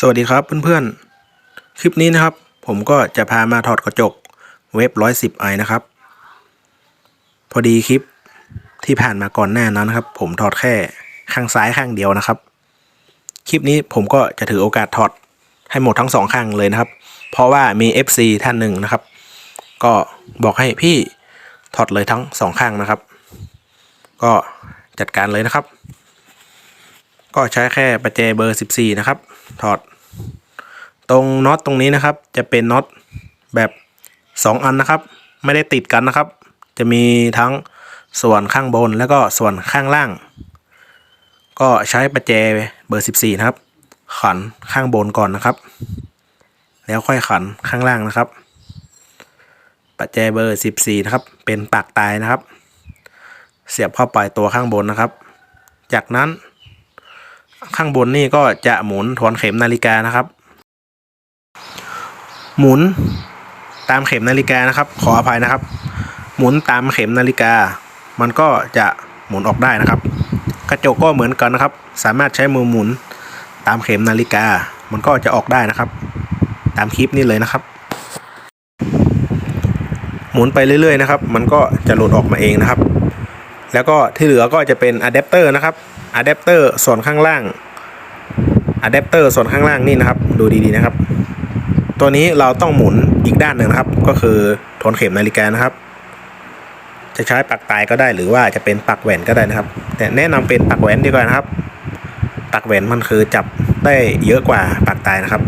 สวัสดีครับเพื่อนๆ คลิปนี้นะครับ ผมก็จะพามาถอดกระจกเว็บ 110 i นะครับ พอดีคลิปที่ผ่านมาก่อนหน้านั้นนะครับ ผมถอดแค่ข้างซ้ายข้างเดียวนะครับ คลิปนี้ผมก็จะถือโอกาสถอดให้หมดทั้งสองข้างเลยนะครับ เพราะว่ามี FC ท่านหนึ่งนะครับ ก็บอกให้พี่ถอดเลยทั้งสองข้างนะครับ ก็จัดการเลยนะครับ ก็ใช้แค่ประแจเบอร์ 14 นะครับ ถอด ตรงน็อตตรงนี้นะครับ จะเป็นน็อตแบบ 2 อันนะครับ ไม่ได้ติดกันนะครับ จะมีทั้งส่วนข้างบนแล้วก็ส่วนข้างล่าง ก็ใช้ประแจเบอร์ 14 นะครับ ขันข้างบนก่อนนะครับ แล้วค่อยขันข้างล่างนะครับ ประแจเบอร์ 14 นะครับ เป็นปากตายนะครับ เสียบเข้าไปตัวข้างบนนะครับ จากนั้น ข้างบนนี่ก็จะหมุนทวนเข็มนาฬิกานะครับ หมุนตามเข็มนาฬิกานะครับ ขออภัยนะครับ หมุนตามเข็มนาฬิกา มันก็จะหมุนออกได้นะครับ กระจกก็เหมือนกันนะครับ สามารถใช้มือหมุนตามเข็มนาฬิกา มันก็จะออกได้นะครับ ตามคลิปนี้เลยนะครับ หมุนไปเรื่อยๆนะครับ มันก็จะหลุดออกมาเองนะครับ แล้วก็ที่เหลือก็จะเป็นอะแดปเตอร์นะครับ อะแดปเตอร์ส่วนข้างล่างอะแดปเตอร์ส่วนข้างล่างนี่นะครับดูดีๆนะครับ ตัวนี้เราต้องหมุนอีกด้านหนึ่งนะครับ ก็คือทนเข็มนาฬิกานะครับ จะใช้ปักตายก็ได้หรือว่าจะเป็นปักแหวนก็ได้นะครับ แต่แนะนำเป็นปักแหวนดีกว่านะครับ ปักแหวนมันคือจับได้เยอะกว่าปักตายนะครับ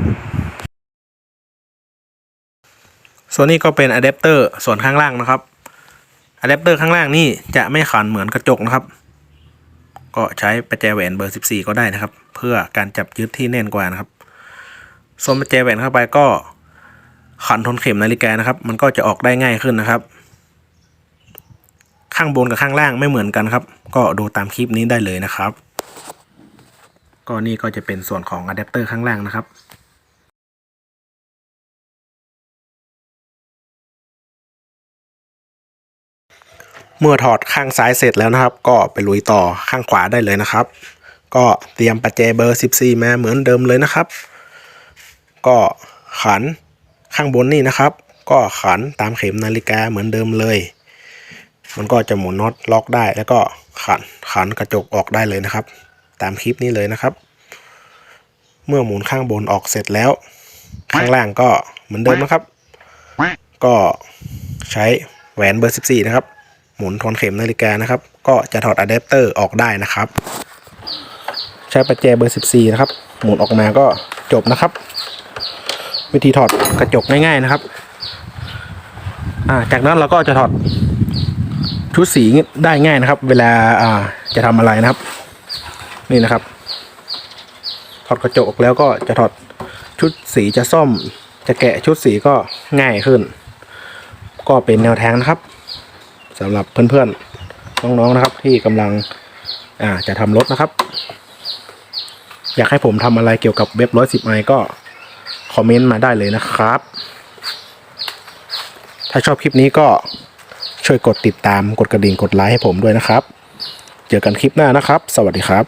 ส่วนนี้ก็เป็นอะแดปเตอร์ส่วนข้างล่างนะครับอะแดปเตอร์ข้างล่างนี่จะไม่ขันเหมือนกระจกนะครับ ก็ใช้ประแจแหวนเบอร์ 14 ก็ได้นะครับ เพื่อการจับยึดที่แน่นกว่านะครับสวมประแจแหวนเข้าไปก็ขันทนเข็มนาฬิกานะครับ มันก็จะออกได้ง่ายขึ้นนะครับ ข้างบนกับข้างล่างไม่เหมือนกันครับ ก็ดูตามคลิปนี้ได้เลยนะครับ ก็นี่ก็จะเป็นส่วนของอะแดปเตอร์ข้างล่างนะครับ เมื่อถอดข้างซ้ายเสร็จแล้วนะครับ ก็ไปลุยต่อข้างขวาได้เลยนะครับ ก็เตรียมปัจเจเบอร์ 14 มาเหมือนเดิมเลยนะครับ ก็ขันข้างบนนี่นะครับ ก็ขันตามเข็มนาฬิกาเหมือนเดิมเลย มันก็จะหมุนน็อตล็อกได้ แล้วก็ขันขันกระจกออกได้เลยนะครับ ตามคลิปนี้เลยนะครับ เมื่อหมุนข้างบนออกเสร็จแล้ว ข้างล่างก็เหมือนเดิมนะครับ ก็ใช้แหวนเบอร์ 14 นะครับ หมุนทวนเข็มนาฬิกานะครับ ก็จะถอดอะแดปเตอร์ออกได้นะครับ ใช้ประแจเบอร์ 14 นะครับ หมุนออกมาก็จบนะครับ วิธีถอดกระจกง่ายๆนะครับจากนั้นเราก็จะถอดชุดสีได้ง่ายนะครับ เวลาจะทำอะไรนะครับ นี่นะครับ ถอดกระจกออกแล้วก็จะถอดชุดสีจะซ่อม จะแกะชุดสีก็ง่ายขึ้น ก็เป็นแนวทางนะครับ สำหรับเพื่อนๆน้องๆนะครับ ที่กำลังอ่าจะทำรถนะครับ อยากให้ผมทำอะไรเกี่ยวกับเว็บร้อยสิบไอก็คอมเมนต์มาได้เลยนะครับ ถ้าชอบคลิปนี้ก็ช่วยกดติดตามกดกระดิ่งกดไลค์ให้ผมด้วยนะครับ เจอกันคลิปหน้านะครับ สวัสดีครับ